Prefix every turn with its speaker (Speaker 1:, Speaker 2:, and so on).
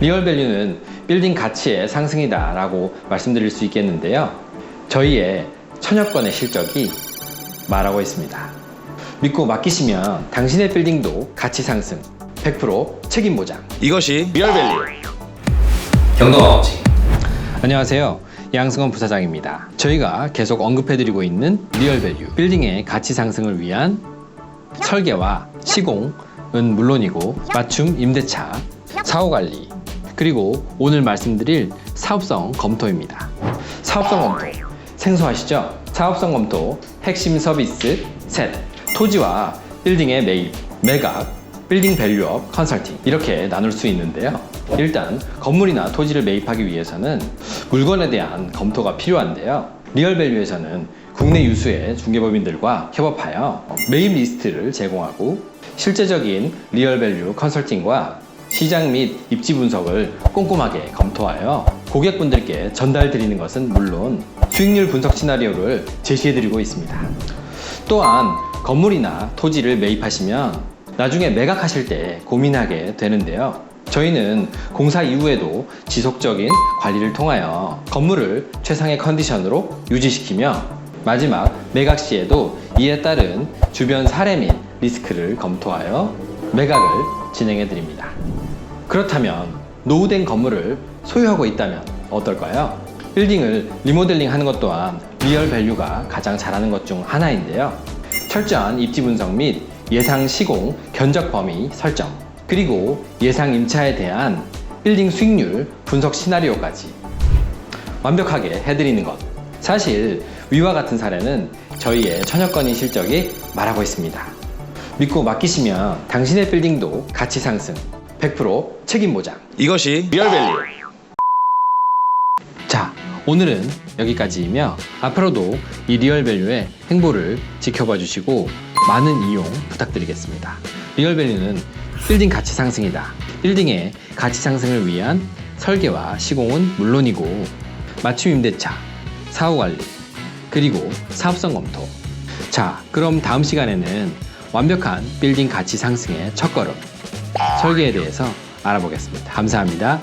Speaker 1: 리얼밸류는 빌딩 가치의 상승이다 라고 말씀드릴 수 있겠는데요. 저희의 천여 건의 실적이 말하고 있습니다. 믿고 맡기시면 당신의 빌딩도 가치 상승 100% 책임 보장.
Speaker 2: 이것이 리얼밸류
Speaker 1: 경동아버지. 안녕하세요. 양승원 부사장입니다. 저희가 계속 언급해드리고 있는 리얼밸류 빌딩의 가치 상승을 위한 설계와 시공은 물론이고 맞춤 임대차, 사후 관리 그리고 오늘 말씀드릴 사업성 검토입니다. 사업성 검토 생소하시죠? 사업성 검토 핵심 서비스 셋 토지와 빌딩의 매입, 매각, 빌딩 밸류업 컨설팅 이렇게 나눌 수 있는데요. 일단 건물이나 토지를 매입하기 위해서는 물건에 대한 검토가 필요한데요. 리얼밸류에서는 국내 유수의 중개법인들과 협업하여 매입 리스트를 제공하고 실제적인 리얼밸류 컨설팅과 시장 및 입지 분석을 꼼꼼하게 검토하여 고객분들께 전달드리는 것은 물론 수익률 분석 시나리오를 제시해드리고 있습니다. 또한 건물이나 토지를 매입하시면 나중에 매각하실 때 고민하게 되는데요. 저희는 공사 이후에도 지속적인 관리를 통하여 건물을 최상의 컨디션으로 유지시키며 마지막 매각 시에도 이에 따른 주변 사례 및 리스크를 검토하여 매각을 진행해 드립니다. 그렇다면 노후된 건물을 소유하고 있다면 어떨까요? 빌딩을 리모델링 하는 것 또한 리얼 밸류가 가장 잘하는 것 중 하나인데요. 철저한 입지 분석 및 예상 시공 견적 범위 설정, 그리고 예상 임차에 대한 빌딩 수익률 분석 시나리오까지 완벽하게 해드리는 것. 사실 위와 같은 사례는 저희의 천여 건의 실적이 말하고 있습니다. 믿고 맡기시면 당신의 빌딩도 가치 상승 100% 책임 보장.
Speaker 2: 이것이 리얼밸류
Speaker 1: 자, 오늘은 여기까지이며 앞으로도 이 리얼밸류의 행보를 지켜봐 주시고 많은 이용 부탁드리겠습니다. 리얼밸류는 빌딩 가치 상승이다. 빌딩의 가치 상승을 위한 설계와 시공은 물론이고 맞춤 임대차, 사후 관리, 그리고 사업성 검토. 자, 그럼 다음 시간에는 완벽한 빌딩 가치 상승의 첫걸음 설계에 대해서 알아보겠습니다. 감사합니다.